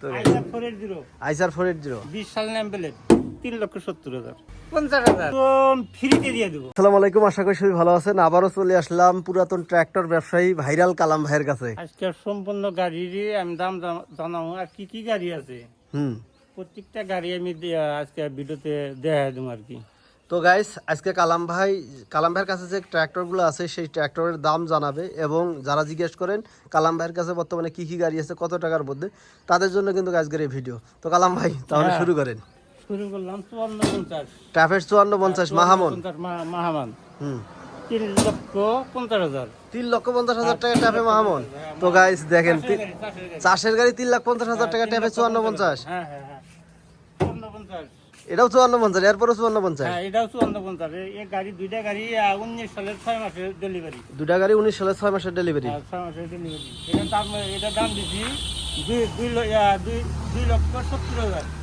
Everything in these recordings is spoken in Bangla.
তো Eicher four eight zero. Eicher four eight zero. বিশ সাল নাম তিন লক্ষ সত্তর হাজার। পঞ্চাশ হাজার। একদম ফ্রিতে দিয়ে দেবো। আসসালামু আলাইকুম আশা করি সবাই ভালো আছেন। আবারও চলে আসলাম পুরাতন ট্র্যাক্টর ব্যবসায়ী ভাইরাল কালাম ভাইয়ের কাছে। আজকে সম্পূর্ণ গাড়ির আমি দাম জানাব। আর কি কি গাড়ি আছে? হুম। প্রত্যেকটা গাড়ি আমি আজকে ভিডিওতে দেখা দেবো আর কি। তো গাইস আজকে কালাম ভাই কালাম ভাইয়ের কাছে যে ট্র্যাক্টরগুলো আছে সেই ট্র্যাক্টরের দাম জানাবে এবং যারা জিজ্ঞেস করেন কালাম ভাইয়ের কাছে বর্তমানে কি কি গাড়ি আছে কত টাকার মধ্যে তাদের জন্য কিন্তু আজকের এই ভিডিও তো কালাম ভাই তাহলে হ্যাঁ। শুরু করেন। শুরু করলাম চুয়ান্ন পঞ্চাশ। ট্রাফের চুয়ান্ন পঞ্চাশ মাহামন। পঞ্চাশ মা- মাহামান। হুম। তিন লক্ষ পঞ্চাশ হাজার। তিন লক্ষ পঞ্চাশ হাজার টাকা ট্যাপে মাহামন। তো গাইস দেখেন চাষের গাড়ি, তিন লাখ পঞ্চাশ হাজার টাকা তিন ট্যাপে চুয়ান্ন পঞ্চাশ। হ্যাঁ হ্যাঁ। হ্যাঁ চুয়ান্ন পঞ্চাশ এটাও চুয়ান্ন পঞ্চাশ এরপরও চুয়ান্ন পঞ্চাশ। হ্যাঁ এটাও চুয়ান্ন পঞ্চাশ। এই- গাড়ি দুইটা গাড়ি উনিশ সালের ছয় মাসের ডেলিভারি দুটা গাড়ি উনিশ সালে ছয় মাসের ডেলিভারি ছয় মাসের ডেলিভারি এটার দাম এটার দাম দিচ্ছি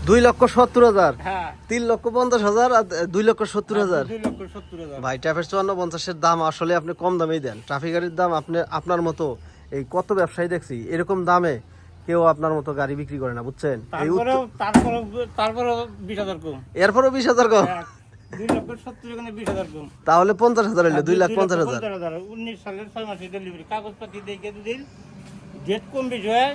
দুই লক্ষ সত্তর হাজার। হ্যাঁ। তিন লক্ষ পঞ্চাশ হাজার আর দুই লক্ষ সত্তর হাজার? দুই লক্ষ সত্তর হাজার। ভাই ট্রাফের চুয়ান্ন পঞ্চাশের দাম আসলে আপনি কম দামেই দেন। ট্রাফিক গাড়ির দাম আপনি আপনার মতো এই কত ব্যবসায়ী দেখছি এরকম দামে কেউ আপনার মতো গাড়ি বিক্রি করে না বুঝছেন? এরপরও বিশ হাজার কম? হ্যাঁ, বিশ হাজার কম। তাহলে পঞ্চাশ হাজার হইল দুই লাখ পঞ্চাশ হাজার। উনিশ সালের ছয় মাসের ডেলিভারি কাগজপাতি দেখে যদি ডেট কম বেশি হয়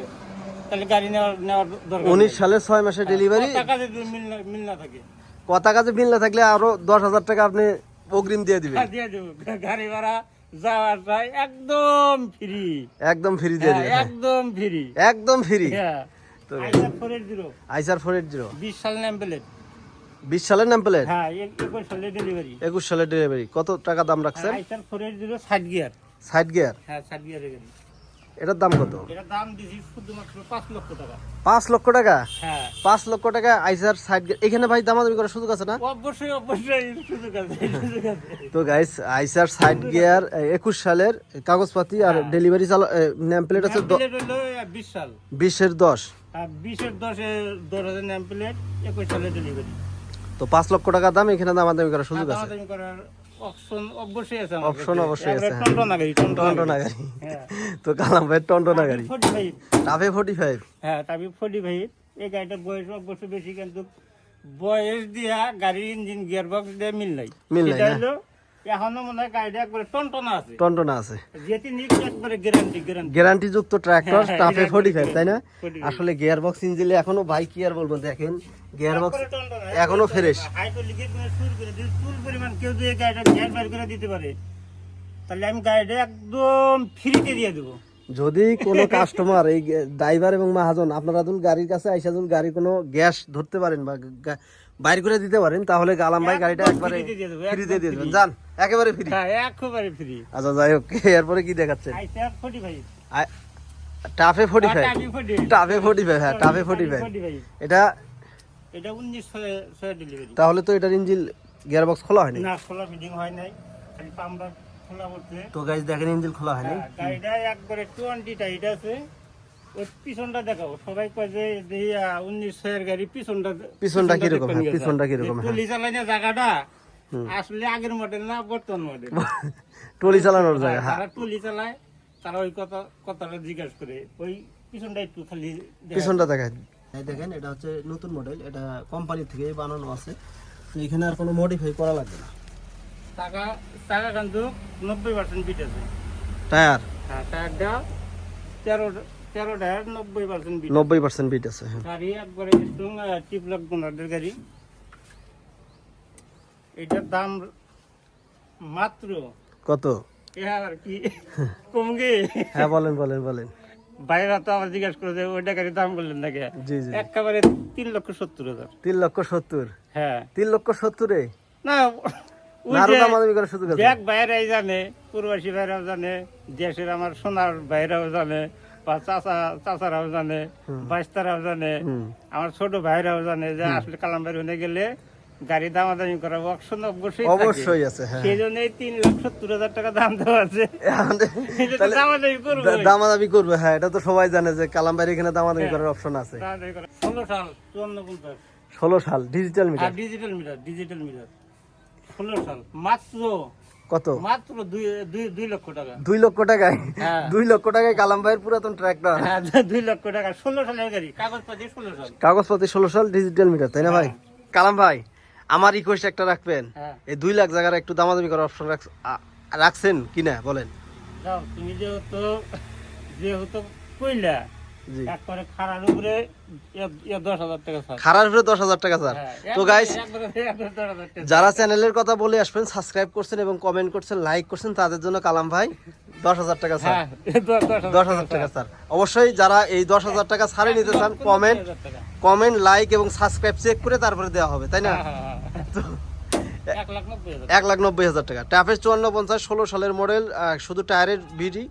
তাহলে গাড়ি নেওয়ার নেওয়ার দরকার উনিশ সালে ছয় মাসের ডেলিভারি টাকা মিল না মিল না থাকে? কথা কাজে মিললে থাকলে আরও দশ হাজার টাকা আপনি অগ্রিম দিয়ে দিবেন। হ্যাঁ, দিয়ে দেবো। গাড়ি ভাড়া যাওয়াটা একদম ফ্রি একদম ফ্রি দিয়ে দিবেন। হ্যাঁ। একদম ফ্রি একদম ফ্রি হ্যাঁ। তো Eicher four eight zero. Eicher four eight zero. বিশ সাল নাম প্লেট বিশ সালের নাম প্লেট হ্যাঁ এক- একুশ সালে ডেলিভারি একুশ সালের ডেলিভারি কত টাকা দাম রাখছেন? আইসার 480 সাইড গিয়ার সাইড গিয়ার হ্যাঁ ষাট গিয়ারের গাড়ি। এটার দাম কত? এটা দাম দিছি শুধুমাত্র পাঁচ লক্ষ টাকা। পাঁচ লক্ষ টাকা? হ্যাঁ। পাঁচ লক্ষ টাকা আইসার সাইড এখানে ভাই দামাদামি করার সুযোগ আছে না? অবশ্যই অবশ্যই সুযোগ আছে তো গাইস আইসার সাইড গিয়ার একুশ সালের কাগজপাতি আর ডেলিভারি নেম প্লেট আছে দ- প্লেট হলো বিশ সাল। বিশের দশ। আর বিশের দশে দশ হাজার প্লেট একুশ সালে ডেলিভারি তো পাঁচ লক্ষ টাকা দাম এখানে দামাদামি করার সুযোগ আছে। দামাদামি করার অপশন অবশ্যই আছে কাছে। অবশ্যই আছে, একেবারে। টনটনা গাড়ি, টনটনা টন্টনা গাড়ি। গাড়ি হ্যাঁ। তো কালাম ভাই টন্টনা গাড়ি 45 ফাইভ হ্যাঁ এই গাড়িটার বয়স অবশ্য বেশি কিন্তু বয়স দিয়া গাড়ির ইঞ্জিন গিয়ার বক্স দিয়ে মিল নাই মিল নাই, এখনও মনে হয় গাড়িটা একবারে টনটনা আছে। টন্টনা আছে। যেটি নিক একবারে গ্যারান্টি গ্যারান্টি গ্যারান্টি যুক্ত ট্রাক্টর হ্যাঁ, টাফে এটা- ফোর্টি ফাইভ তাই না? আসলে গিয়ার বক্স ইঞ্জিলে এখনও ভাই কি আর বলব দেখেন গিয়ার বক্স এখনও ফ্রেশ হাইটো লিখে করে চুল করে পরিমাণ কেউ যদি গাড়িটা গ্যাস বাইর করে দিতে পারে তাহলে আমি গাড়িটা একদম ফ্রিতে দিয়ে দেবো। যদি কোনো কাস্টমার এই ড্রাইভার এবং মাহাজন আপনারা গাড়ির কাছে আইসা গাড়ি কোনো গ্যাস ধরতে পারেন বা বাইর করে দিতে পারেন তাহলে গালাম ভাই গাড়িটা একবারে দিয়ে ফ্রিতে দিয়ে দেবেন। যান একেবারে ফ্রি হ্যাঁ একেবারে ফ্রি আচ্ছা যাই হোক এরপরে কি দেখাচ্ছে Eicher forty five TAFE forty five TAFE forty five হ্যাঁ টাফে ফোর্টি ফাইভ এটা এটা উনিশ ডেলিভারি তাহলে তো এটার ইঞ্জিন গিয়ার বক্স খোলা হয়নি? না খোলা ফিটিং হয় নাই। খালি খোলা করতে তো গাইজ দেখেন ইঞ্জিন খোলা হয়নি। হ্যাঁ, গাড়িটা একবারে টোয়েন্টি টাইট আছে। ওই পিছনটা দেখাও। সবাই কয় যে উনিশ ছয়ের গাড়ি পিছনটা পিছনটা কীরকম? হ্যাঁ, পিছনটা কীরকম? যে টলি চালাই না জায়গাটা আসলে আগের মডেল না বর্তমান মডেল। টলি চালানোর জায়গা হ্যাঁ। টলি চালায় তারা ওই কথা কথাটা জিজ্ঞাসা করে ওই পিছনটা একটু খালি পিছনটা দেখায় দেখেন এটা হচ্ছে নতুন মডেল এটা কোম্পানি থেকে বানানো আছে। তো এখানে আর কোনো মডিফাই করা লাগবে না। টাকা টাকা কিন্তু নব্বই পার্সেন্ট টায়ার? হ্যাঁ টায়ারটা তেরো তেরো টায়ার নব্বই পার্সেন্ট বিট নব্বই পার্সেন্ট বিট আছে হ্যাঁ। গাড়ি একবারে স্ট্রং বোনারদের গাড়ি। এটার দাম মাত্র কত? আর কি কমগে। হ্যাঁ বলেন বলেন বলেন। বাইরে তো আবার জিজ্ঞাসা করে যে ওইটা গাড়ির দাম বললেন নাকি? জি জি। একেবারে তিন লক্ষ সত্তর হাজার। তিন লক্ষ সত্তর? হ্যাঁ। তিন লক্ষ সত্তরে? না জানে প্রবাসী ভাইরাও জানে দেশের আমার সোনার ভাইরাও জানে বা চাচা চাচারাও জানে বাইস্তারাও জানে আমার ছোট ভাইরাও জানে যে আসলে কালামবাড়ি হয়ে গেলে গাড়ি দামাদামি করা অপশন অবশ্যই অবশ্যই আছে হ্যাঁ। সেই জন্য তিন লাখ সত্তর হাজার টাকা দাম দেওয়া আছে। দামাদামি করব দামাদামি করবে হ্যাঁ এটা তো সবাই জানে যে কালামবাড়ি এখানে দামাদামি হ্যাঁ। করার অপশন আছে। ষোলো সাল চুয়ান্ন পঞ্চাশ। ষোলো সাল digital meter digital meter digital meter ষোলো সাল মাত্র কত? মাত্র দুই লক্ষ টাকা। দুই লক্ষ টাকায়? হ্যাঁ। দুই লক্ষ টাকায় কালাম ভাইয়ের পুরাতন ট্র্যাক্টর হ্যাঁ দুই লক্ষ টাকা ষোলো সালের গাড়ি কাগজপাতি ষোলো সাল। কাগজপত্র ষোলো সাল ডিজিটাল মিটার তাই না ভাই? কালাম ভাই আমার রিকোয়েস্ট একটা রাখবেন। হ্যাঁ। এই দুই লাখ জায়গার একটু দামাদামি করার অপশন রাখছেন কিনা? বলেন। তুমি যেহেতু যেহেতু কইলা একবারে উপরে দশ হাজার টাকা দশ হাজার স্যার হ্যাঁ, তো গাইস। যারা চ্যানেলের কথা বলে আসবেন সাবস্ক্রাইব করছেন এবং কমেন্ট করছেন লাইক করছেন তাদের জন্য কালাম ভাই দশ হাজার টাকা স্যার হ্যাঁ, দশ হাজার টাকা স্যার অবশ্যই যারা এই দশ হাজার টাকা ছাড়ে নিতে চান কমেন্ট কমেন্ট লাইক এবং সাবস্ক্রাইব চেক করে তারপরে দেওয়া হবে তাই না? হ্যাঁ, হ্যাঁ, হ্যাঁ। এক লাখ নব্বই হাজার টাকা। ট্যাফের চুয়ান্ন পঞ্চাশ ষোলো সালের মডেল শুধু টায়ারের বিডি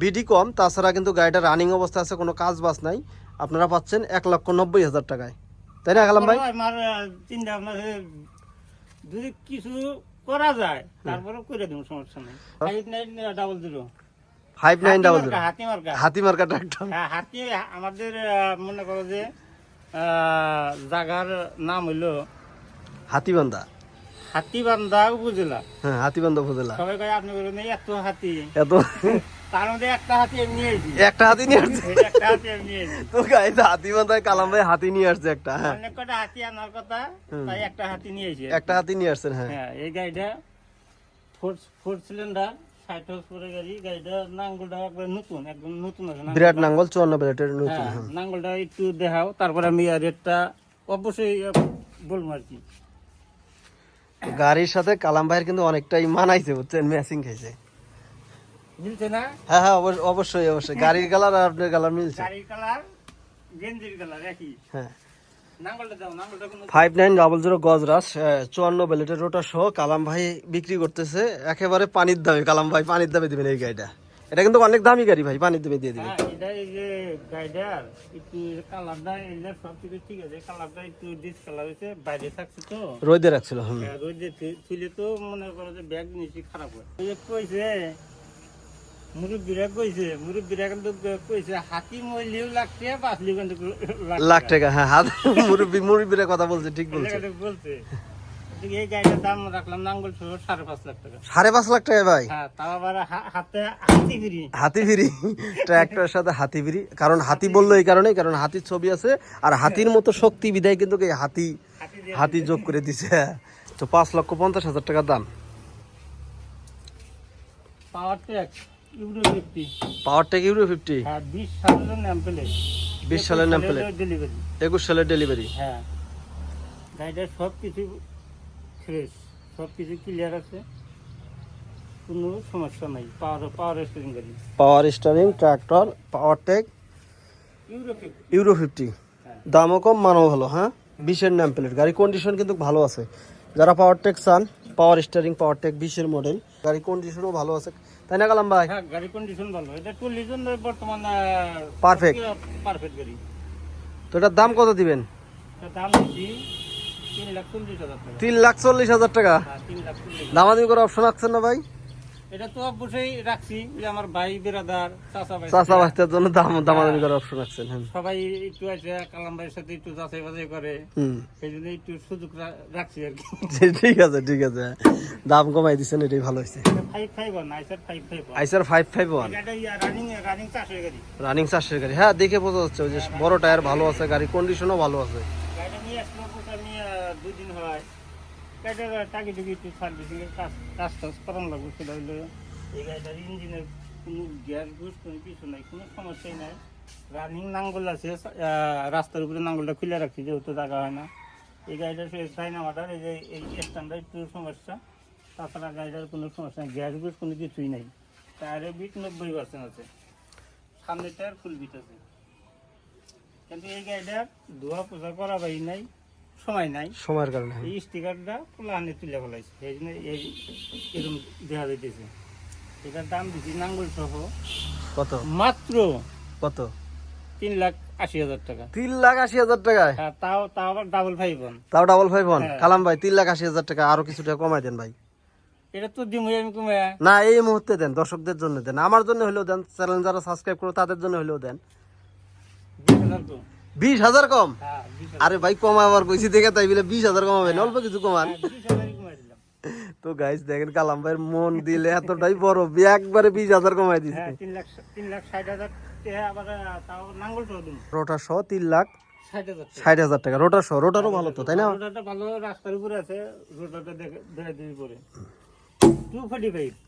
বিডি কম তাছাড়া কিন্তু গাড়িটা রানিং অবস্থা আছে কোনো কাজ বাজ নাই। আপনারা পাচ্ছেন এক লক্ষ নব্বই হাজার টাকায়। তাই না গেলাম ভাই? আমার চিন্তা যদি কিছু করা যায় তারপরে করে দেবো সমস্যা নেই। Five nine double zero five nine double zero হাতি মার্কা। হাতি মার্কা ট্রাক্টর হ্যাঁ, হাতি আমাদের মনে করো যে জাগার নাম হইল হাতিবান্ধা। হাতিবান্ধা উপজেলা। হ্যাঁ হাতিবান্ধা উপজেলা। সবাই কয় আপনি বলেন এত হাতি। এত একটা হাতি নিয়ে একটা হাতি আসছে? একটা হাতি তো কালাম ভাই হাতি নিয়ে আসছে একটা হ্যাঁ। হাতি আনার কথা তাই একটা হাতি নিয়ে একটা হাতি নিয়ে আসছেন হ্যাঁ। হ্যাঁ এই গাড়িটা ফোর ফোর সিলিন্ডার ষাট পরে গাড়ি গাড়িটা নাঙ্গলটা একবার নতুন একদম নতুন আছে বিরাট নাঙ্গল চুয়ান্ন প্লেটের নতুন হ্যাঁ। নাঙ্গলটা একটু দেখাও তারপরে আমি আর রেটটা অবশ্যই বলব আর কি। গাড়ির সাথে কালাম ভাইয়ের কিন্তু অনেকটাই মানাইছে বুঝছেন? ম্যাচিং খাইছে মিলছে না? হ্যাঁ হ্যাঁ অবশ্য- অবশ্যই অবশ্যই। গাড়ির কালার আর আপনার কালার মিলছে। গাড়ির কালার গেঞ্জির কালার একই। হ্যাঁ। ফাইভ নাইন ডাবল জিরো গজরাস চুয়ান্ন বেলেটের রোটা সহ কালাম ভাই বিক্রি করতেছে। একেবারে পানির দামে কালাম ভাই পানির দামে দিবেন এই গাড়িটা। এটা কিন্তু অনেক দামি গাড়ি ভাই পানির দামে দিয়ে দিবেন। হ্যাঁ রোদে রাখছিল হ্যাঁ, রোদে তো মনে করো যে ব্যাগ নিচে খারাপ মুরব্বীরা কইছে মুরব্বীরা কিন্তু কইছে হাতি মরলেও লাগছে বাঁচলেও কিন্তু লাখ টাকা। হ্যাঁ হাত মুরব্বী মুরব্বীরা কথা বলছে ঠিক বলছে। বলছে এই গাড়িটার দাম রাখলাম নাঙ্গল সহ সাড়ে পাঁচ লাখ টাকা। সাড়ে পাঁচ লাখ টাকা ভাই? হ্যাঁ তাও আবার হাতে হাতি ফিরি। হাতি ফিরি? ট্র্যাক্টরের সাথে হাতি ফিরি। কারণ হাতি বলল এই কারণেই কারণ হাতির ছবি আছে আর হাতির মতো শক্তি বিদায় কিন্তু এই হাতি হাতি যোগ করে দিছে। তো পাঁচ লক্ষ পঞ্চাশ হাজার টাকা দাম। Powertrac Euro Powertrac Euro fifty হ্যাঁ বিশ সালের নাম পেলে 20 সালের নাম। ডেলিভারি একুশ সালের ডেলিভারি হ্যাঁ। গাড়িটার সব কিছু ফ্রেশ সব কিছু ক্লিয়ার আছে। কোনো সমস্যা নাই। পাওয়ার পাওয়ার স্টিয়ারিং গাড়ি। Power steering tractor Powertrac Euro fifty. দামও কম মানও ভালো হ্যাঁ? বিশের নাম প্লেট গাড়ি কন্ডিশন কিন্তু ভালো আছে। যারা পাওয়ার টেক চান পাওয়ার স্টারিং পাওয়ার টেক বিশের মডেল গাড়ি কন্ডিশনও ভালো আছে। তাই না কালাম ভাই? হ্যাঁ গাড়ি কন্ডিশন ভালো। এটা চল্লিশ জন বর্তমান পারফেক্ট পারফেক্ট গাড়ি। তো এটার দাম কত দিবেন? দাম তিন লাখ চল্লিশ হাজার টাকা। হ্যাঁ দামাদামি করে অপশন রাখছেন না ভাই? এটা তো অবশ্যই রাখছি যে আমার ভাই বেরাদার চাচা ভাই। চাষা বাস্তার জন্য দাম দামাদামি অপশন হ্যাঁ। সবাই একটু আছে কালাম ভাইয়ের সাথে একটু যাচাই বাছাই করে। সেই জন্য একটু সুযোগ রাখছি আর কি। ঠিক আছে ঠিক আছে। দাম কমাই দিচ্ছেন এটাই ভালো হয়েছে five five one Eicher five five Eicher five five one এটা রানিং রানিং চাষ রানিং চাষের গাড়ি হ্যাঁ দেখে বোঝা যাচ্ছে যে বড় টায়ার ভালো আছে গাড়ি কন্ডিশনও ভালো আছে। গাড়িটা নিয়ে আসলো কোথা নিয়ে হয়। গাড়িটা কাজ কাজ টাজ এই ইঞ্জিনের কোনো গ্যাস কোনো কিছু নাই, কোনো সমস্যাই নাই। রানিং নাঙ্গল আছে রাস্তার উপরে নাঙ্গলটা খুলে রাখছি যেহেতু জায়গা হয় না। এই গাড়িটার সে ডাইনামাটার এই যে এই স্ট্যান্ডার একটু সমস্যা। তাছাড়া গাড়িটার কোনো সমস্যা নেই, গ্যাস ঘুষ কোনো কিছুই নাই। টায়ারের বিট নব্বই পার্সেন্ট আছে। সামনের টায়ার ফুল বিট আছে। কিন্তু এই গাড়িটার ধোয়া পোছা করা বাই নাই। সময় নাই। সময়ের কারণে। এই স্টিকারটা পোলাহানে তুলে ফেলাইছে। সেই জন্য এই এরকম দেখা যাইতেছে। এটার দাম দিচ্ছি নাঙ্গল সহ কত? মাত্র কত? তিন লাখ আশি হাজার টাকা। তিন লাখ আশি হাজার টাকায়? হ্যাঁ তাও তাও আবার ডাবল ফাইভ ওয়ান তাও ডাবল ফাইভ ওয়ান। কালাম ভাই তিন লাখ আশি হাজার টাকা আরও কিছু টাকা কমাই দেন ভাই। এটা তো দিমই আমি কমে না এই মুহূর্তে দেন দর্শকদের জন্য দেন। আমার জন্য হলেও দেন চ্যানেল যারা সাবস্ক্রাইব করো তাদের জন্য হলেও দেন। বিশ হাজার বিশ হাজার কম? হ্যাঁ আরে ভাই কমাবার কইছি দেখে তাই বলে বিশ হাজার কমাবেন অল্প কিছু কমান। হ্যাঁ, তো গাইস দেখেন কালাম ভাইয়ের মন দিলে এতটাই বড় একবারে বিশ হাজার কমাই দিচ্ছে হ্যাঁ নাঙ্গল সহ রোটার সহ তিন লাখ ষাট হাজার টাকা। রোটার সহ রোটারও ভালো তো তাই না? ভালো রাস্তার উপরে আছে রোডারটা দেখে পরে।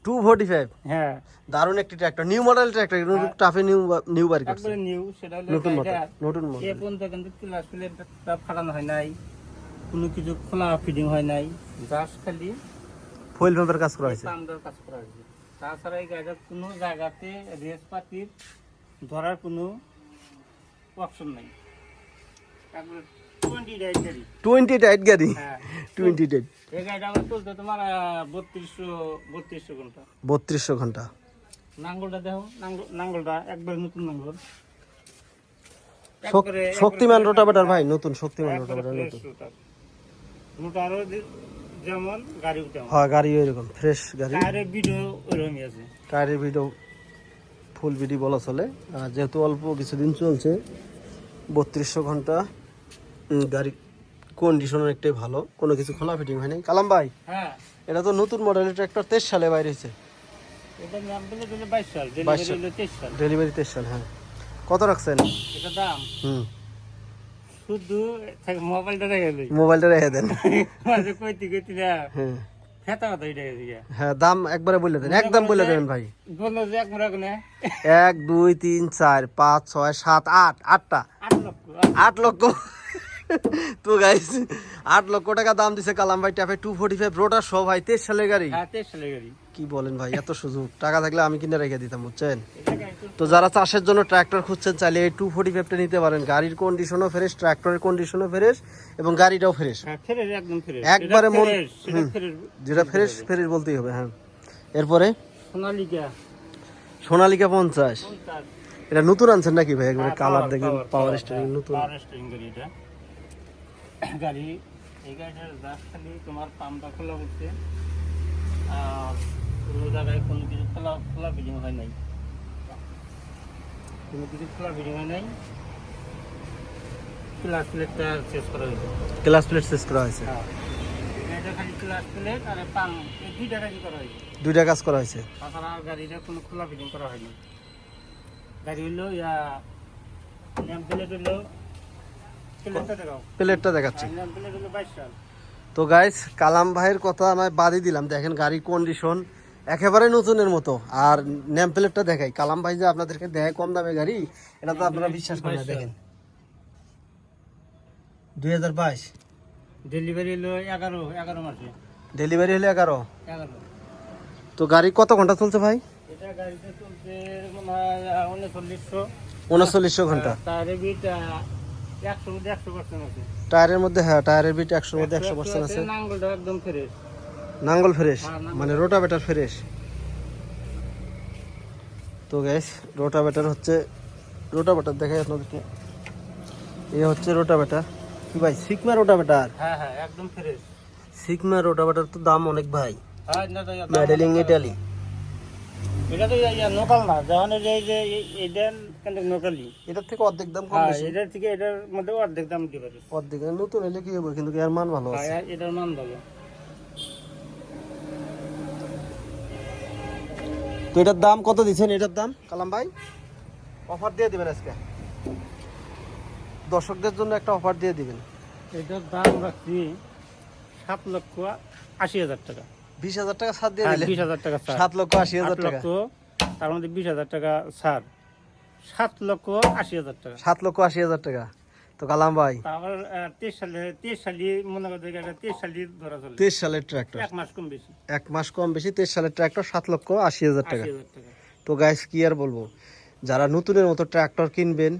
Two forty five. হ্যাঁ। দারুণ একটি tractor new model tractor TAFE new new বার করছে। নিউ সেটা হলো নতুন মডেল নতুন এ পর্যন্ত কিন্তু ক্লাস প্লেটটা ফাটানো হয় নাই। কোনো কিছু খোলা ফিটিং হয় নাই। জাস্ট খালি ফুয়েল পাম্পের কাজ করা হয়েছে। পাম্পের কাজ করা হয়েছে। তাছাড়া এই গাড়িটার কোনো জায়গাতে রেস পাতির ধরার কোনো অপশন নাই। টোয়েন্টি ডাইট গাড়ি। টোয়েন্টি টাইট গাড়ি? হ্যাঁ। টোয়েন্টি টাইট এই গাড়িটা আমার চলতে তোমার বত্রিশশো বত্রিশশো ঘণ্টা। বত্রিশশো ঘণ্টা। নাঙ্গলটা দেখো নাঙ্গল নাঙ্গলটা একবারে নতুন নাঙ্গল। শক্তিমান রোটাভেটার ভাই নতুন শক্তিমান রোটাভেটার নতুন। রোটারও যেমন তেমন। হ্যাঁ গাড়ি এরকম ফ্রেশ গাড়ি। টায়ারের ভিডিও ওইরকমই আছে। টায়ারের ভিডিও ফুল ভিডি বলা চলে। যেহেতু অল্প কিছুদিন চলছে বত্রিশশো ঘণ্টা গাড়ি কন্ডিশন অনেকটাই ভালো। কোনো কিছু খোলা ফিটিং হয়নি। কালাম ভাই হ্যাঁ। এটা তো নতুন মডেলের ট্র্যাক্টর তেইশ সালে বাইরে হয়েছে। এটা নাম দিলে দিলে বাইশ সাল 22 ডেলিভারি তেইশ সাল। হ্যাঁ। কত রাখছেন? এটা দাম? হুম। শুধু মোবাইলটা রেখে দিই। মোবাইলটা রেখে দেন। মাঝে কইতে কইতে না হ্যাঁ। ফেতা কথা এটা হ্যাঁ দাম একবারে বলে দেন। একদম বলে দেবেন ভাই। বলল যে এক কোনে এক দুই তিন চার পাঁচ ছয় সাত আট আটটা। আট লক্ষ আট- আট লক্ষ। তো গাইস আট লক্ষ টাকা দাম দিছে কালাম ভাই ট্যাপে টু ফোর্টি ফাইভ রোটার সব ভাই তেইশ সালের গাড়ি। হ্যাঁ তেইশ সালের গাড়ি। কি বলেন ভাই এত সুযোগ। টাকা থাকলে আমি কিনে রেখে দিতাম বুঝছেন? তো- যারা চাষের জন্য ট্র্যাক্টর খুঁজছেন চাইলে এই টু ফোর্টি ফাইভটা নিতে পারেন। গাড়ির কন্ডিশনও ফ্রেশ ট্র্যাক্টরের কন্ডিশনও ফ্রেশ এবং গাড়িটাও ফ্রেশ হ্যাঁ একবারে মন- যেটা ফ্রেশ ফ্রেশ বলতেই হবে হ্যাঁ। এরপরে? সোনালিকা। সোনালিকা পঞ্চাশ। এটা নতুন আনছেন নাকি ভাই? একবারে কালার দেখেন পাওয়ার স্টারিং নতুন। গাড়ি এই গাড়িটার জাস্ট খালি তোমার পাম্পটা খোলা হচ্ছে। আর পুরো জায়গায় কোনো কিছু খোলা খোলা ফিটিং হয় নাই। কোনো কিছু খোলা ফিটিং হয় নাই। ক্লাস প্লেটটা চেঞ্জ করা হয়েছে। ক্লাস প্লেট শেষ করা হয়েছে? হ্যাঁ। এটা খালি ক্লাস প্লেট আর পাম্প এই দুইটা কাজই করা হয়েছে। দুইটা কাজ করা হয়েছে? তাছাড়া আর গাড়িটা কোনো খোলা ফিটিং করা হয়নি। গাড়ি হইল ইয়া নেম প্লেট হইল প্লেটটা দেখাচ্ছি। তো গাইস কালাম ভাইয়ের কথা আমি বাদই দিলাম। দেখেন গাড়ির কন্ডিশন একেবারে নতুনের মতো। আর নেম প্লেটটা দেখাই। কালাম ভাই যে আপনাদেরকে দেয় কম দামে গাড়ি এটা তো আপনারা বিশ্বাস করেন না দেখেন। দুই হাজার বাইশ। ডেলিভারি হলো এগারো এগারো মাসে। ডেলিভারি হলে এগারো। এগারো। তো গাড়ি কত ঘণ্টা চলছে ভাই? এটা গাড়িতে চলছে উনচল্লিশশো। উনচল্লিশশো ঘণ্টা। তার টায়ারের মধ্যে হ্যাঁ টায়ারের বিট একশোর মধ্যে একশো পার্সেন্ট আছে। নাঙ্গল ফ্রেশ হ্যাঁ। মানে রোটাভেটার ফ্রেশ তো গ্যাস রোটাভেটার হচ্ছে রোটাভেটার দেখাই আপনাদেরকে। এ হচ্ছে রোটাভেটার কি ভাই সিকমা রোটাভেটার হ্যাঁ হ্যাঁ একদম ফ্রেশ সিকমা রোটাভেটার তো দাম অনেক ভাই। হ্যাঁ মেডেলিং ইটালি এটা তো নোকাল না। যখন এই যে এইটা কিন্তু নোকালি। এটার থেকে অর্ধেক দাম কম বেশি। এটার থেকে এটার মধ্যে অর্ধেক দাম দিতে অর্ধেক নতুন এলে কি হবে? কিন্তু এর মান ভালো আছে। এটার মান ভালো। তো এটার দাম কত দিচ্ছেন? এটার দাম? কালাম ভাই? অফার দিয়ে দিবেন আজকে। দর্শকদের জন্য একটা অফার দিয়ে দিবেন। এটার দাম রাখছি সাত লক্ষ আশি হাজার টাকা। বিশ হাজার টাকা ছাড় দিয়ে হ্যাঁ, দিলে বিশ হাজার টাকা সাত লক্ষ আশি হাজার টাকা। লক্ষ তার মধ্যে বিশ হাজার টাকা ছাড়। সাত লক্ষ আশি হাজার টাকা। সাত লক্ষ আশি হাজার টাকা। তো কালাম ভাই তারপর তেইশ সালে তেইশ সালি মনে করতে তেইশ সালি ধরা চলে। তেইশ সালের ট্র্যাক্টর এক মাস কম বেশি। এক মাস কম বেশি তেইশ সালের ট্র্যাক্টর সাত লক্ষ আশি হাজার টাকা। তো গাইস কি আর বলব? যারা নতুনের মতো ট্র্যাক্টর কিনবেন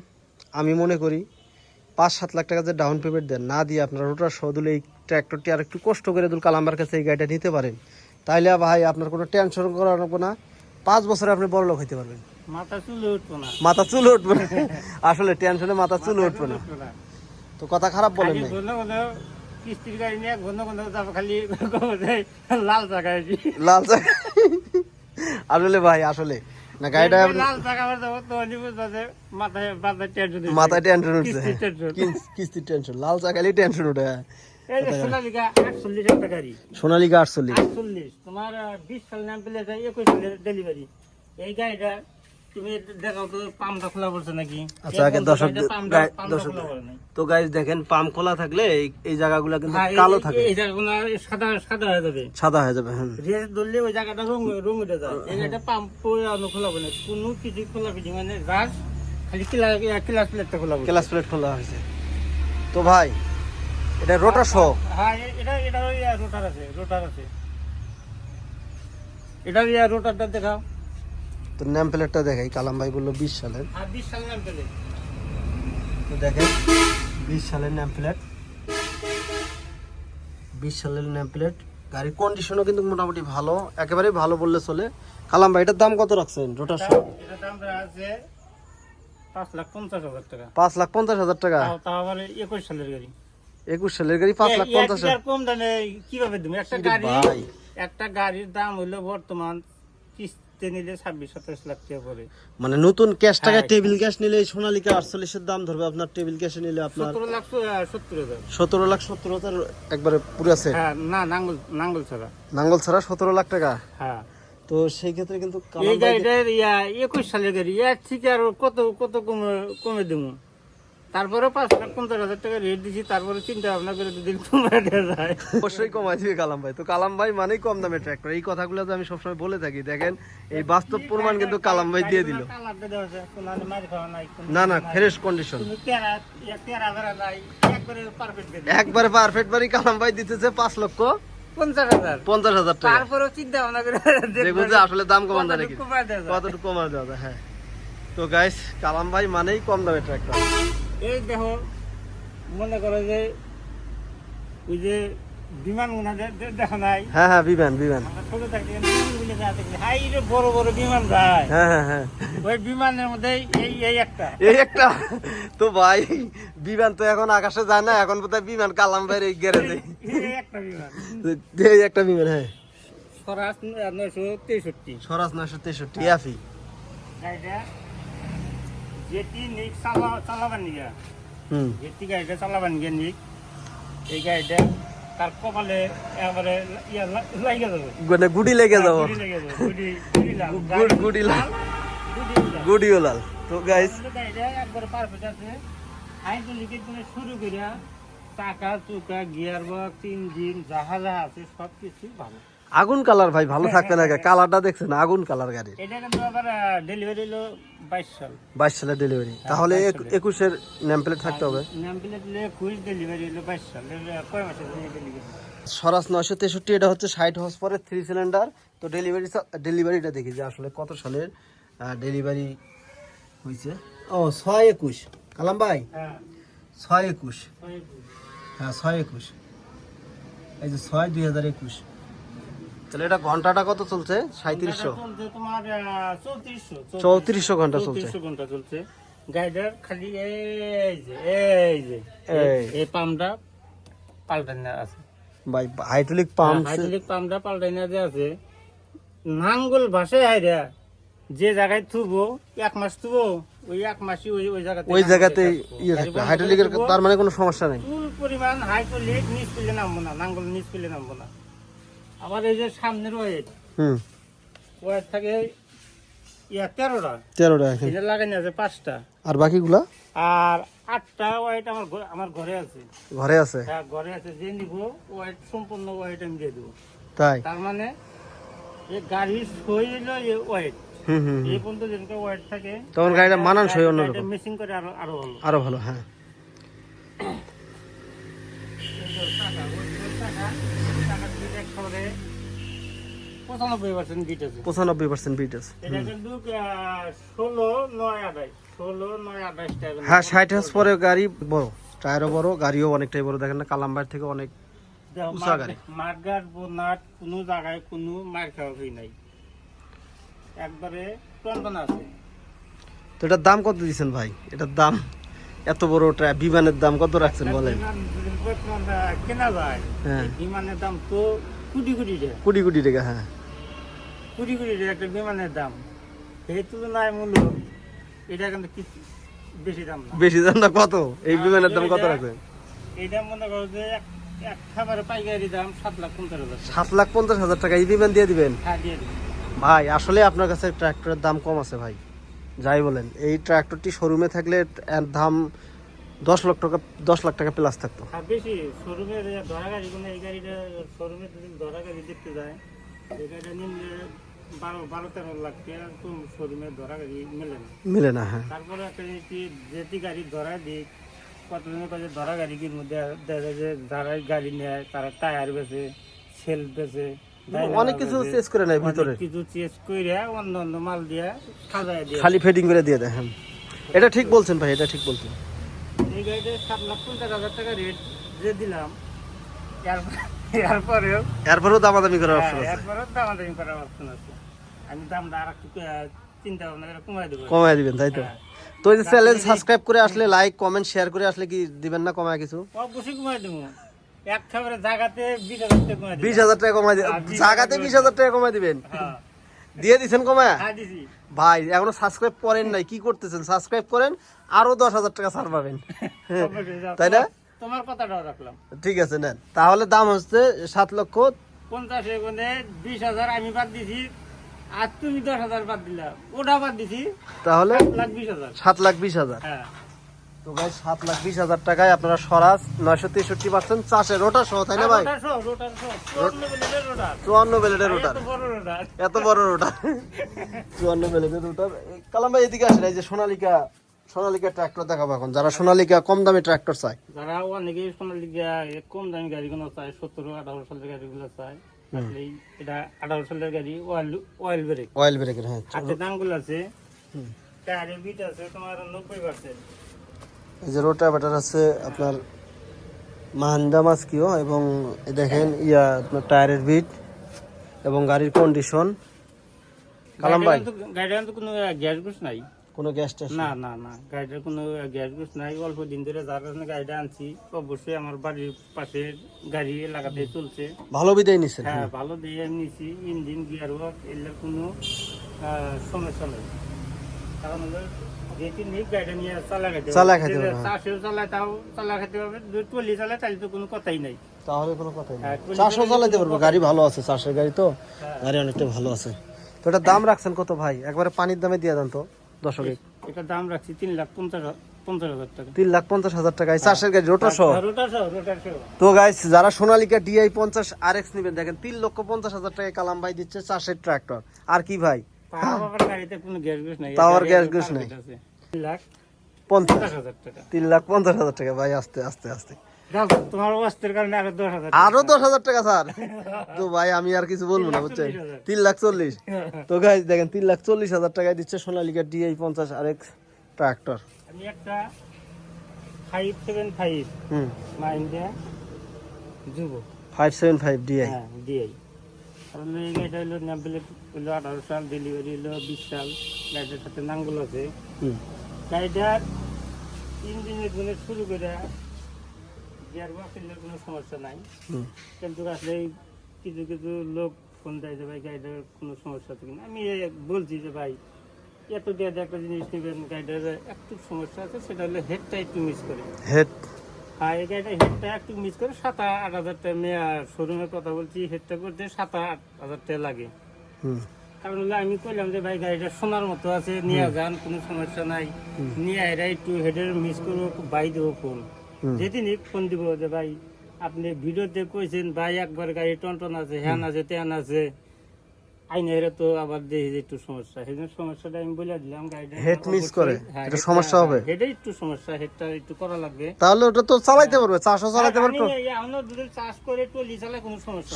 আমি মনে করি পাঁচ সাত লাখ টাকা যে ডাউন পেমেন্ট দেন না দিয়ে আপনারা রোটার সহ দিলে এই ট্র্যাক্টরটি আর একটু কষ্ট করে দুল কালাম্বার কাছে এই গাড়িটা নিতে পারেন। তাইলে ভাই আপনার কোনো টেনশন করার লাগবে না। পাঁচ বছরে আপনি বড় লোক হইতে পারবেন। মাথা চুলে উঠবো না। মাথা চুল উঠবে না। আসলে টেনশনে মাথা চুল উঠবে না। তো কথা খারাপ বলেন ঘন কিস্তির গাড়ি নিয়ে ঘন ঘন যাব খালি লাল চাকা লাল চা আসলে ভাই আসলে। না গাড়িটা লাল চাকা যাব তো নিবো যাতে মাথায় মাথায় টেনশন মাথায় টেনশন উঠছে কিস্তির টেনশন লাল টেনশন উঠে সোনালিকা আটচল্লিশ তোমার বিশ সাল নাম পেলে একুশ সালের ডেলিভারি এই গাড়িটা তুমি দেখাও তো পাম্পটা খোলা পড়ছে নাকি? আচ্ছা, আগে তো দর্শক- দর্শক- দেখেন পাম্প খোলা থাকলে এই এই জায়গাগুলো কিন্তু হ্যাঁ, কালো থাকে। এই জায়গাগুলো সাদা সাদা হয়ে যাবে। সাদা হয়ে যাবে হ্যাঁ। রেস ধরলে ওই জায়গাটা রং রং উঠে যায়। এই গাড়িটা পাম্প খোলা। কোনো কিছু খোলা কিছু মানে রাস খালি ক্লাস প্লেটটা খোলা ক্লাস প্লেট খোলা হয়েছে। তো ভাই এটা রোটার সহ হ্যাঁ এটা এটা রোটার আছে রোটার আছে। এটা রোটারটা দেখাও। তো নেম প্লেটটা দেখাই কালাম ভাই বলল বিশ সালের। তো দেখেন বিশ সালের নেম প্লেট বিশ সালের নেম প্লেট গাড়ির কন্ডিশনও কিন্তু মোটামুটি ভালো একেবারে ভালো বললে চলে। কালাম ভাই এটার দাম কত রাখছেন রোটার সহ পাঁচ লাখ পঞ্চাশ হাজার টাকা। একুশ সালের গাড়ি। একুশ সালের গাড়ি পাঁচ লাখ পঞ্চাশ হাজার। কম দামে কীভাবে দেবো? একটা গাড়ি একটা গাড়ির দাম হইল বর্তমান কিস্তি নিলে ছাব্বিশ সাতাশ লাখ টাকা পড়ে। মানে নতুন ক্যাশ টাকা। টেবিল ক্যাশ নিলে এই সোনালিকা আটচল্লিশের দাম ধরবে আপনার টেবিল ক্যাশে নিলে আপনার সতেরো লাখ সত্তর হাজার। সতেরো লাখ সত্তর হাজার একবারে পুরো আছে। হ্যাঁ না নাঙ্গল নাঙ্গল ছাড়া। নাঙ্গল ছাড়া সতেরো লাখ টাকা? হ্যাঁ। তো সেই ক্ষেত্রে কিন্তু এই গাড়িটার ইয়া একুশ সালের গাড়ি এর থেকে আর কত কত কমে কমে দেবো তারপরে পাঁচ লাখ পঞ্চাশ হাজার টাকা রেট দিছি তারপরে চিন্তা ভাবনা করে দুদিন কমে দেওয়া যায়। অবশ্যই কমাই দিবে কালাম ভাই। তো কালাম ভাই মানেই কম দামে ট্র্যাক্টর এই কথাগুলো তো আমি সবসময় বলে থাকি দেখেন এই বাস্তব প্রমাণ কিন্তু কালাম ভাই দিয়ে দিল। না না ফ্রেশ কন্ডিশন একবারে পারফেক্ট বাড়ি কালাম ভাই দিতেছে পাঁচ লক্ষ পঞ্চাশ হাজার। টাকা। চিন্তা ভাবনা করে যে আসলে দাম কমান যায় নাকি কতটুকু কমায় দেওয়া যায়। কতটুকু কমা যাওয়া যায়, হ্যাঁ। তো গাইস কালাম ভাই মানেই কম দামে ট্র্যাক্টর এই দেখো মনে করো যে ওই যে বিমান দেখো নাই। হ্যাঁ হ্যাঁ বিমান বিমান। ছোট থাকতে বিমানগুলো যা দেখি, হাই রে বড় বড় বিমান যায় হ্যাঁ হ্যাঁ হ্যাঁ। ওই বিমানের মধ্যে এই এই একটা। এই একটা? তো ভাই বিমান তো এখন আকাশে যায় না এখন বোধহয় বিমান কালাম ভাইয়ের এই গ্যারেজে। এই একটা বিমান। এই একটা বিমান হ্যাঁ। স্বরাজ নয়শো তেষট্টি। স্বরাজ নয়শো তেষট্টি গাড়িটা যেটি নিক চালা চালাবার নিগা হুম যেটি গাড়িটা চালাবার নিগা নিক এই গাড়িটা তার কপালে একবারে ইয়া লাগিয়ে যাবে মানে গুডি লেগে যাব গুড়ি লেগে যাবে, গুড়ি- গুড়ি লাল। গুড গুডি লাল গুড়ি লাল। গুডিও লাল তো গাইস আসলে গাড়িটা একবারে perfect আছে। হাইড্রোলিকের থেকে শুরু কইরা চাকা চুকা গিয়ার বক্স ইঞ্জিন যাহা যাহা আছে সব কিছু ভালো আগুন কালার ভাই ভালো থাকবে না কালারটা দেখছেন আগুন কালার গাড়ির। আবার ডেলিভারি হলো বাইশ সাল। বাইশ সালের ডেলিভারি তাহলে এক- একুশের নেম প্লেট থাকতে হবে। নাম প্লেট ডেলিভারি হলো বাইশ সাল। কয় মাসের স্বরাজ নয়শো তেষট্টি এটা হচ্ছে ষাট হর্স পরের থ্রি সিলিন্ডার তো ডেলিভারি ডেলিভারিটা দেখি যে আসলে কত সালের ডেলিভারি হয়েছে ও ছয় একুশ। কালাম ভাই? হ্যাঁ। ছয় একুশ। হ্যাঁ ছয় একুশ। এই যে ছয় দুই হাজার একুশ। তাহলে এটা ঘন্টাটা কত চলছে? সাঁত্রিশশো তোমার চৌত্রিশশো ঘণ্টা চলছে। ঘণ্টা চলছে। গাড়িটার খালি এই যে এই যে এই। পাম্পটা পাল্টানো আছে। ভাই হাইড্রোলিক পাম্প হাইড্রোলিক পাম্পটা পাল্টানো যে আছে নাঙ্গল ভাসে হাইরা যে জায়গায় থুবো এক মাস থুবো ওই এক মাসই ওই ওই জায়গাতে ওই জায়গাতে ইয়ে থাকবে। হাইড্রোলিকের তার মানে কোনো সমস্যা নেই। ফুল পরিমাণ হাইড্রোলিক নিচ পেলে নামবো না নাঙ্গল নিচ পেলে নামবো না। আবার এই যে হুম। ওয়েট থাকে ইয়া তেরোটা। তেরোটা এখন। এটা লাগানো আছে পাঁচটা। আর বাকিগুলা? আর আটটা ওয়াইট আমার আমার ঘরে আছে। ঘরে আছে? হ্যাঁ ঘরে আছে যে নিব ওয়াইট সম্পূর্ণ ওয়াইট আমি দিয়ে দেবো। তাই? তার মানে এই গাড়ির সই এই ওয়াইট হুম হুম এই পর্যন্ত যেটা ওয়াইট থাকে তখন গাড়িটা মানানসই অন্যরকম মেশিং করে আরও আরও ভালো। আরও ভালো হ্যাঁ। টাকা, বিল পঁচানব্বই পার্সেন্ট বিট আছে। পঁচানব্বই পার্সেন্ট বিট আছে। এটা কিন্তু ষোলো নয় আঠাইশ ষোলো নয় আঠাইশ টাকা হ্যাঁ ষাট হাস পরে গাড়ি বড় টায়ারও বড় গাড়িও অনেকটাই বড়। দেখেন না কালাম্বার থেকে অনেক উঁচা গাড়ি। মাঠঘাট বোনাট কোনো জায়গায় কোনো মার খাওয়া হই নাই। একবারে টনটন আছে। তো এটার দাম কত দিচ্ছেন ভাই? এটার দাম এত বড় বিমানের দাম কত রাখছেন বলেন? কেনা যায় হ্যাঁ। বিমানের দাম তো কোটি কোটি টাকা। কোটি কোটি টাকা হ্যাঁ। কোটি কোটি টাকা একটা বিমানের দাম। সেই তুলনায় মূল্য এটা কিন্তু কিছু বেশি দাম না? বেশি দাম না কত? এই বিমানের দাম কত রাখবেন? এটা মনে করো যে এক খাবারের পাইকারি দাম সাত লাখ পঞ্চাশ হাজার সাত লাখ পঞ্চাশ হাজার টাকা ই দিবেন দিয়ে দিবেন? হ্যাঁ দিয়ে দেবো ভাই আসলে আপনার কাছে ট্র্যাক্টরের দাম কম আছে ভাই। যাই বলেন এই ট্র্যাক্টরটি শোরুমে থাকলে দাম দশ লাখ টাকা দশ লাখ টাকা প্লাস থাকতো। বেশি শোরুমের ধরা গাড়ি কোনো এই গাড়িটা শোরুমে যদি ধরা গাড়ি দেখতে যায় এই গাড়িটা নিম্নে বারো বারো তেরো লাখ টাকা তো শোরুমে ধরা গাড়ি মেলে না। মিলে না হ্যাঁ। তারপরে একটা যেটি গাড়ি ধরা দিক কতজনের কাছে ধরা গাড়ি মধ্যে দেখা যায় যে যারা গাড়ি নেয় তারা টায়ার বেছে সেল বেছে অনেক কিছু চেস করে নেয় ভিতরে। কিছু চেস করে অন্য অন্য মাল দিয়ে সাজায় দিয়ে খালি ফেডিং করে দিয়ে দেয় হ্যাঁ। এটা ঠিক বলছেন ভাই এটা ঠিক বলছেন। এই গাড়িটা সাত লাখ পঞ্চাশ হাজার টাকা রেট যে দিলাম এরপরেও এরপরেও দামাদামি করার অপশন হ্যাঁ, আছে। এরপরেও দামাদামি করার অপশন আছে। আমি দামটা আর একটু চিন্তা ভাবনা করে কমাই দেবো। কমায় দিবেন তাই তো? হ্যাঁ। তো এই চ্যানেল সাবস্ক্রাইব করে আসলে লাইক কমেন্ট শেয়ার করে আসলে কি দিবেন না কমায় কিছু? অবশ্যই কমাই দেবো। এক খাবারে জায়গাতে বিশ হাজার টাকা কমাই দেবো। বিশ হাজার টাকা কমায় দিবেন জায়গাতে বিশ হাজার টাকা কমায় দিবেন? হ্যাঁ। দিয়ে দিছেন কমায় হ্যাঁ ভাই এখনও সাবস্ক্রাইব করেন নাই কি করতেছেন? সাবস্ক্রাইব করেন আরও দশ হাজার টাকা ছাড় পাবেন। তাই না? তোমার কথাটাও রাখলাম। ঠিক আছে নেন। তাহলে দাম হচ্ছে সাত লক্ষ পঞ্চাশ এগুনে বিশ হাজার আমি বাদ দিছি আর তুমি দশ হাজার বাদ দিলা। ওটা বাদ দিছি তাহলে সাত লাখ বিশ হাজার। সাত লাখ বিশ হাজার। হ্যাঁ। তো ভাই সাত লাখ বিশ হাজার টাকায় আপনারা স্বরাজ নয়শো তেষট্টি পার্সেন্ট চাষে রোটার সহ তাই না ভাই? চুয়ান্ন বেলেটের রোটার। এত বড় রোটার। চুয়ান্ন বেলেটের রোটার। কালাম ভাই এদিকে আসেন এই যে সোনালিকা সোনালিকা ট্রাক্টর দেখাবো এখন। যারা সোনালিকা কম দামি ট্রাক্টর চায়। যারা অনেকে সোনালি গিয়া কম দামি গাড়িগুলো চায় সতেরো আঠারো সালের গাড়িগুলো চায় এই- এটা আঠারো সালের গাড়ি অয়েল অয়েল ব্রেক অয়েল ব্রেকের হ্যাঁ। হাতে দাঙ্গুল আছে। টায়ারের বিট আছে তোমার নব্বই পার্সেন্ট এই যে রোটা ব্যাটার আছে আপনার মাহান্দা মাস্কিও এবং দেখেন ইয়া আপনার টায়ারের বিট এবং গাড়ির কন্ডিশন কালাম ভাই। গাড়ির তো কোনো গ্যাস গুস নাই। কোনো গ্যাস টেস না না না গাড়িটার কোনো গ্যাস গুস নাই। অল্প দিন ধরে যার কারণে গাড়িটা আনছি। অবশ্যই আমার বাড়ির পাশে গাড়ি লাগাতে চলছে। ভালো বিদায় নিছেন হ্যাঁ ভালো দিয়ে নিছি। ইঞ্জিন গিয়ার ওয়ার্ক এগুলোর কোনো সমস্যা নেই। কারণ হলো চালা পারবে, হ্যাঁ। চালা পারবে। টলি চালায় তাহলে তো কোনো কথাই নাই। তাহলে কোনো কথাই নেই। হ্যাঁ, টলি চারশো চালালে চালাইতে পারব গাড়ি ভালো আছে চারশের গাড়ি তো হ্যাঁ। গাড়ি অনেকটা ভালো আছে। তো এটা দাম রাখছেন কত ভাই? একবারে পানির দামে দিয়ে দেন তো দর্শকে এটা দাম রাখছি তিন লাখ পঞ্চাশ হাজার টাকা। তিন লাখ পঞ্চাশ হাজার টাকা। এই গাড়ি রোটা সহ? তো গাইস যারা সোনালিকা ডিআই পঞ্চাশ আর এক্স নেবেন দেখেন তিন লক্ষ পঞ্চাশ হাজার টাকা কালাম ভাই দিচ্ছে চাষের ট্রাক্টর আর কি ভাই? তাও আবার গাড়িতে কোনো গ্যাস নাই। গ্যাস গুস নাই। লাখ পঞ্চাশ। হাজার টাকা। তিন লাখ পঞ্চাশ হাজার টাকা ভাই আস্তে আস্তে আস্তে। তোমার অস্ত্রের কারণে আরও দশ হাজার আরও দশ হাজার টাকা স্যার। তো ভাই আমি আর কিছু বলব না বুঝছেন? তিন লাখ চল্লিশ। তো গাইস দেখেন তিন লাখ চল্লিশ হাজার টাকায় দিচ্ছে সোনালিকা ডিআই পঞ্চাশ আর এক্স ট্রাক্টর আমি একটা ফাইভ সেভেন ফাইভ হুম। মাইন্ডে যুব ফাইভ সেভেন ফাইভ ডিআই হ্যাঁ দিয়াই কারণ এই গাড়িটা হলো ন্যাম্পেলেট হলো আঠারো সাল ডেলিভারি হলো বিশ সাল। গাড়িটার সাথে নাঙ্গল আছে। হুম। গাড়িটার ইঞ্জিনের গুণে শুরু করে গিয়ার বক্সের কোনো সমস্যা নাই। কিন্তু আসলে কিছু কিছু লোক ফোন দেয় যে ভাই গাড়িটার কোনো সমস্যা থাকে না আমি বলছি যে ভাই এত দিয়ে একটা জিনিস নেবেন গাড়িটার একটু সমস্যা আছে সেটা হলো হেডটা একটু মিস করে। হেড? আর এই গাড়িটা হেডটা একটু মিস করে সাত আট হাজার টাকা মেয়ে শোরুমের কথা বলছি হেডটা করতে সাত আট হাজার টাকা লাগে। হুম। কারণ হলো আমি কইলাম যে ভাই গাড়িটা সোনার মতো আছে নিয়ে যান কোনো সমস্যা নাই। নিয়ে এরা একটু হেডের মিস করব বাই দেবো ফোন। যেদিনই ফোন দিব যে ভাই আপনি ভিডিওতে কইছেন ভাই একবার গাড়ি টন আছে হ্যান আছে ত্যান আছে। আইনে এরা তো আবার দেখি যে একটু সমস্যা। সেই সমস্যাটা আমি বলে দিলাম গাড়িটা Head miss করে? হ্যাঁ, এটা সমস্যা হবে? হেডে একটু সমস্যা হেডটা একটু করা লাগবে। তাহলে ওটা তো চালাইতে পারবে চারশো চালাইতে আমি পারবে এখনও দুধের চাষ করে টলি চালায় কোনো সমস্যা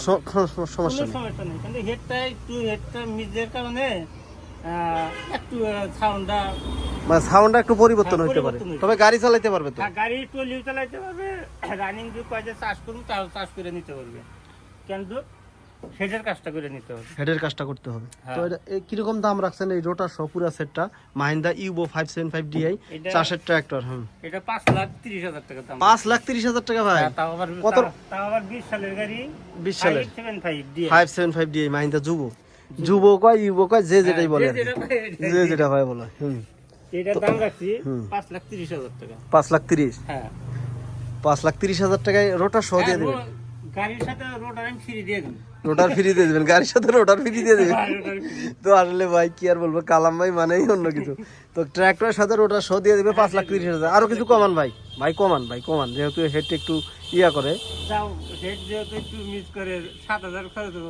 সমস্যা নেই। সমস্যা নেই কিন্তু হেডটা একটু হেডটা মিসের কারণে একটু সাউন্ডটা মানে সাউন্ডটা একটু পরিবর্তন হ্যাঁ, হইতে পারে। তবে গাড়ি চালাইতে পারবে তো। গাড়ি টলিও চালাইতে পারবে রানিং যে কয় যে চাষ করুন তাও চাষ করে নিতে পারবে। কিন্তু হেডের কাজটা করে নিতে হবে। হেডের কাজটা করতে হবে। হ্যাঁ। তো এটা কীরকম দাম রাখছেন এই রোটার সহ পুরা সেটটা Mahindra Yuvo five seven five DI চাষের ট্রাক্টর হুম। এটা পাঁচ লাখ তিরিশ হাজার টাকা দাম। পাঁচ লাখ তিরিশ হাজার টাকা ভাই। হ্যাঁ, তাও আবার কত? তাও- আবার বিশ সালের গাড়ি বিশ সালের। Five seven five DI Mahindra Yuvo Yuvo কয় ইউবো কয় যে যেটাই বলে যে যেটা হয় বলে হুম। এটার দাম রাখছি। পাঁচ লাখ তিরিশ হাজার টাকা। পাঁচ লাখ তিরিশ? হ্যাঁ। পাঁচ লাখ তিরিশ হাজার টাকায় রোটার সহ দিয়ে দেবেন। গাড়ির সাথে রোটার আমি ফ্রি দিয়ে দেবো। রোটার ফ্রি দিয়ে দেবেন গাড়ির সাথে রোটার ফ্রি দিয়ে দেবেন। free। তো আসলে ভাই কি আর বলব কালাম ভাই মানেই অন্য কিছু। তো ট্র্যাক্টরের সাথে রোটার সহ দিয়ে দেবে পাঁচ লাখ তিরিশ হাজার। আরও কিছু কমান ভাই? ভাই কমান ভাই কমান যেহেতু হেডটা একটু ইয়া করে। হেড সাত হাজার খরচ হব,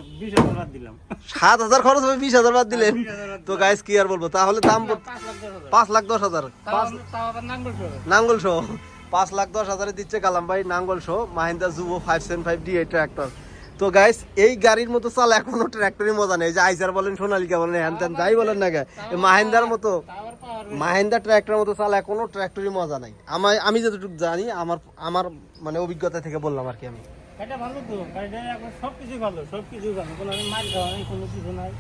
বিশ হাজার বাদ দিলেন? তো গাইস কি আর বলব তাহলে দাম পাঁচ লাখ দশ হাজার। নাঙ্গল সহ। পাঁচ লাখ দশ হাজারে দিচ্ছে কালাম ভাই, নাঙ্গল সহ মাহিন্দা জুবো ফাইভ সেভেন ফাইভ ডি এই ট্র্যাক্টর তো গাইস এই গাড়ির মতো চাল এখনও ট্র্যাক্টরই মজা নেই। যে আইসার বলেন, সোনালিকা বলেন, হ্যান ত্যান যাই বলেন না মাহিন্দার মতো মাহিন্দা ট্র্যাক্টরের মতো চাল এখনও ট্র্যাক্টরই মজা নাই। আমার আমি যতটুকু জানি, আমার আমার মানে অভিজ্ঞতা থেকে বললাম আর কি আমি। গাড়িটা ভালো তো সব ভালো সব ভালো। কোনো খাওয়া নেই, কোনো কিছু নাই।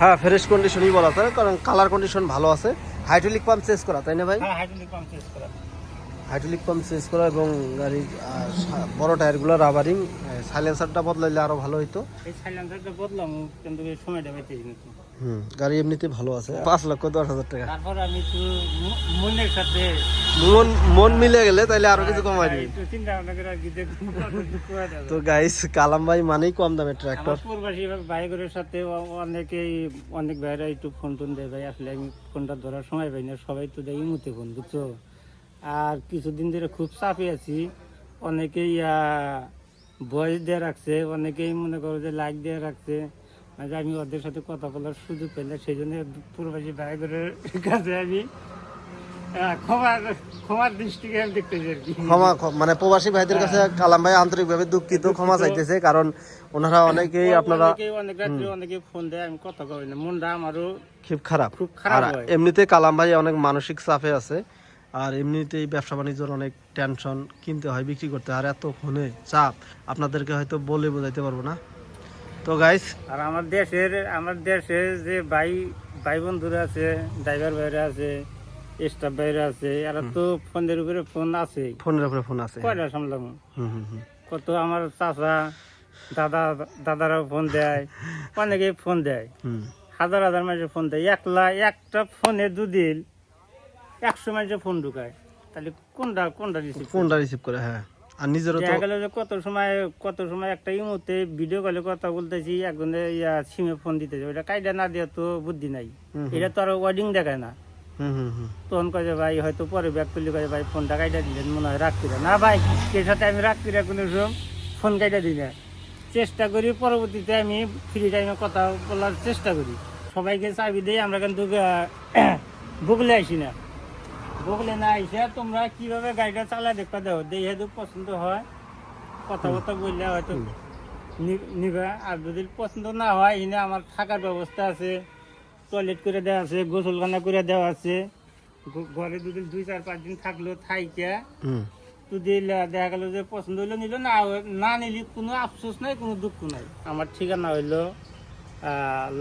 হ্যাঁ ফ্রেশ কন্ডিশনই বলা তাই কারণ কালার কন্ডিশন ভালো আছে। হাইড্রোলিক পাম্প চেঞ্জ করা তাই না ভাই? হাইড্রোলিক পাম্প চেঞ্জ করা। হাইড্রোলিক পাম্প চেঞ্জ করা এবং গাড়ির বড় টায়ারগুলো রাবারিং সাইলেন্সারটা বদলাইলে আরও ভালো হইতো। এই সাইলেন্সারটা বদলাম কিন্তু সময়টা পাইতেছি না। হুম গাড়ি এমনিতে ভালো আছে। পাঁচ লক্ষ দশ হাজার টাকা। তারপর আমি একটু মনের সাথে মন মন মিলে গেলে তাহলে আরও কিছু কমাই একটু চিন্তা ভাবনা করে আর কি। তো গাইস কালাম ভাই মানেই কম দামের ট্র্যাক্টর আমার পূর্বাসী ভাইগুলোর সাথে অনেকেই অনেক ভাইরা একটু ফোন টোন দেয় ভাই আসলে আমি ফোনটা ধরার সময় পাই না সবাই তো দেয় ইমুতে ফোন বুঝছ? আর কিছুদিন ধরে খুব চাপে আছি। অনেকেই ভয়েস দিয়ে রাখছে অনেকেই মনে করো যে লাইক দিয়ে রাখছে। মানে আমি ওদের সাথে কথা বলার সুযোগ পেলে সেই জন্য পূর্বাসী ভাইগুলোর কাছে আমি ক্ষমা মানে প্রবাসী ভাইদের কাছে কালাম ভাই আন্তরিকভাবে দুঃখিত ক্ষমা চাইতেছে কারণ ওনারা অনেকেই আপনারা অনেকেই অনেক রাত্রে অনেকে ফোন দেয় আমি কথা কই না মনটা আমারও খুব খারাপ। খুব খারাপ আর এমনিতে কালাম ভাই অনেক মানসিক চাপে আছে আর এমনিতেই ব্যবসা বাণিজ্যর অনেক টেনশন কিনতে হয় বিক্রি করতে হয়। আর এত ফোনে চাপ আপনাদেরকে হয়তো বলে বোঝাইতে পারব না। তো গাইস আর আমার দেশের আমার দেশে যে ভাই ভাই বন্ধুরা আছে ড্রাইভার ভাইরা আছে স্টাফ ভাইরা আছে এরা তো ফোনের উপরে ফোন আছে। ফোনের উপরে ফোন আছে। কয়টা সামলাম কত আমার চাচা দাদা দাদারাও ফোন দেয় অনেকে ফোন দেয়। হাজার হাজার মানুষের ফোন দেয়। একলা একটা ফোনে দুদিন একশো মানুষের ফোন ঢুকায়। তাহলে কোনটা কোনটা রিসিভ কোনটা রিসিভ করে হ্যাঁ। আর নিজেরও দেখা গেল যে কত সময় কত সময় একটা ইমোতে ভিডিও কলে কথা বলতেছি একজনে ইয়া সিমে ফোন দিতেছে ওটা কাইটা না দেওয়া তো বুদ্ধি নাই। এটা তো আর ওয়ার্ডিং দেখায় না। তখন কয়ে ভাই হয়তো পরে ব্যাগ তুলি কয়ে ভাই ফোনটা কাইটা দিলেন মনে হয় রাখতি না ভাই এর সাথে আমি রাখতি না কোনো সময় ফোন কাইটা দিই না। চেষ্টা করি পরবর্তীতে আমি ফ্রি টাইমে কথা বলার চেষ্টা করি। সবাইকে চাবি দিই আমরা কিন্তু বুকলে আসি না। বুকলে না আইসে তোমরা কীভাবে গাড়িটা চালা দেখবা দেও। দেখে তো পছন্দ হয় কথা কথা বললে হয়তো নিবা। আর যদি পছন্দ না হয় এনে আমার থাকার ব্যবস্থা আছে টয়লেট করে দেওয়া আছে গোসলখানা করে দেওয়া আছে। ঘরে যদি দুই চার পাঁচ দিন থাকল থাইকে। যদি দেখা গেল যে পছন্দ হইল নিল না না নিলি কোনো আফসোস নাই কোনো দুঃখ নাই। আমার ঠিকানা হইল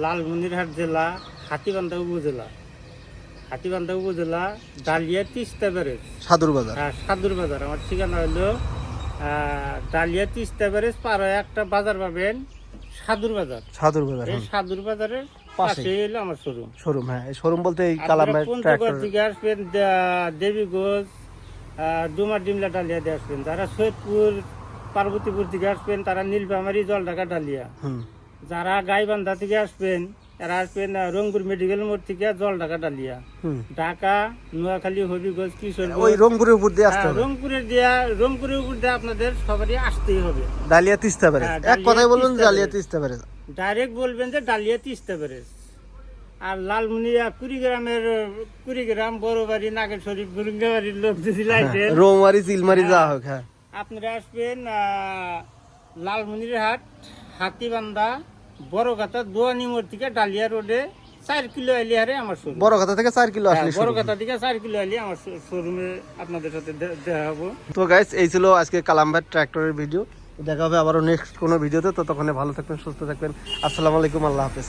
লালমনিরহাট জেলা হাতিবান্ধা উপজেলা। হাতিবান্ধা উপজেলা ডালিয়া তিস্তা ব্যারেজ। সাদুর বাজার। হ্যাঁ সাদুর বাজার। আমার ঠিকানা হলো ডালিয়া তিস্তা ব্যারেজ পার একটা বাজার পাবেন সাদুর বাজার। সাদুর বাজার এই সাদুর বাজারের পাশে। হলো আমার শোরুম। শোরুম হ্যাঁ। শোরুম বলতে এই কালাম আপনারা ভাই পঞ্চগড় ট্র্যাক্টর থেকে আসবেন দেবীগঞ্জ ডুমার ডিমলা ডালিয়া দিয়ে আসবেন। যারা সৈয়দপুর পার্বতীপুর থেকে আসবেন তারা নীলফামারি জলঢাকা ডালিয়া। যারা গাইবান্ধা থেকে আসবেন এরা আসবেন রংপুর মেডিকেল মোড় থেকে জলঢাকা ডালিয়া। হুম। ঢাকা নোয়াখালী হবিগঞ্জ কিশোরগঞ্জ। ওই রংপুরের উপর দিয়ে আসতে হ্যাঁ, হবে। রংপুরের দিয়া রংপুরের উপর দিয়ে আপনাদের সবারই আসতেই হবে। ডালিয়া তিস্তা ব্যারেজ। হ্যাঁ, এক ডালিয়া কথায় বলুন ডালিয়া তিস্তা ব্যারেজ। ডাইরেক্ট বলবেন যে ডালিয়া তিস্তা ব্যারেজ। আর লালমুনিয়া কুড়িগ্রামের কুড়িগ্রাম বড়বাড়ি নাগেশ্বরী বুরুঙ্গাবাড়ির লোক যদি লাগেন রৌমারি চিলমারি যা হোক হ্যাঁ। আপনারা আসবেন লালমনির হাট হাতিবান্ধা বড়গাতা দোয়ানি মোড় থেকে ডালিয়া রোডে চার কিলো আলি হারে আমার শোরুম। বড় কথা থেকে চার কিলো আসলে শুরু। বড়গাতা থেকে চার কিলো আলি আমার শোরুমে আপনাদের সাথে দেখা হব। তো গাইস এই ছিল আজকে কালামবাট ট্র্যাক্টরের ভিডিও দেখা হবে আবারও নেক্সট কোনো ভিডিওতে ততক্ষণে ভালো থাকবেন সুস্থ থাকবেন। আসসালামু আলাইকুম আল্লাহ হাফেজ।